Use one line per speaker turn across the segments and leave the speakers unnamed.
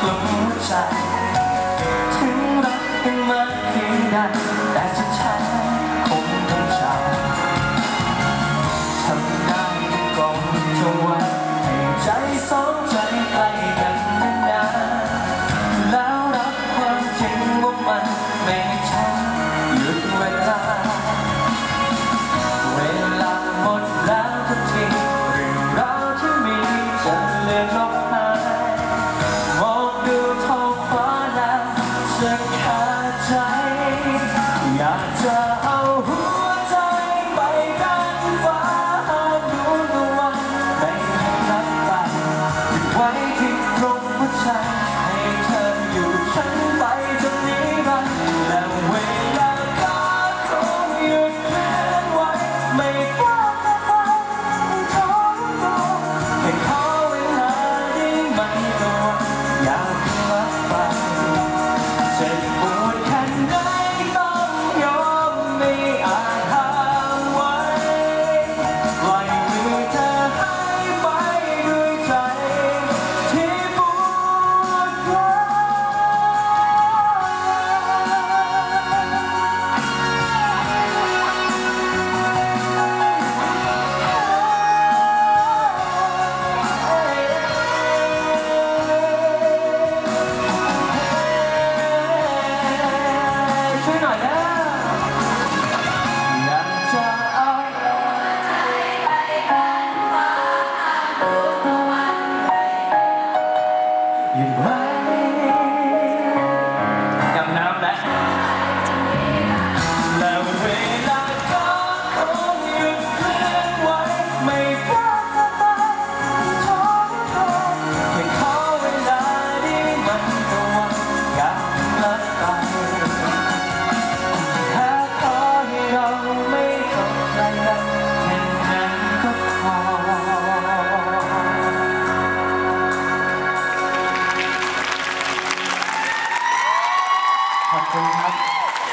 คนหัวใจถึงรักยังไม่เพียงใดแต่สุดท้ายาใจ อยากจะเอา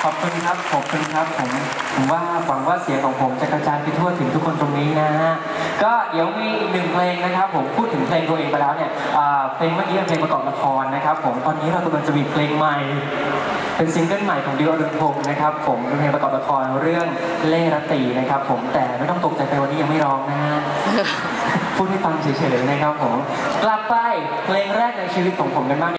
ขอบคุณครับ ขอบคุณครับผมผมว่าหวังว่าเสียงของผมจะกระจายไปทั่วถึงทุกคนตรงนี้นะฮะ ก็เดี๋ยวมีหนึ่งเพลงนะครับ ผมพูดถึงเพลงตัวเองไปแล้วเนี่ยเพลงเมื่อกี้เป็นเพลงประกอบละครนะครับ ผมตอนนี้เรากำลังจะมีเพลงใหม่ เป็นซิงเกิลใหม่ของดิวอรุณพงศ์นะครับ ผมเป็นเพลงประกอบละครเรื่องเล่รตีนะครับ ผมแต่ไม่ต้องตกใจไปวันนี้ยังไม่ร้องนะฮะพูดให้ฟังเฉยๆนะครับผมกลับไปเพลงแรกในชีวิตของผมกันบ้าง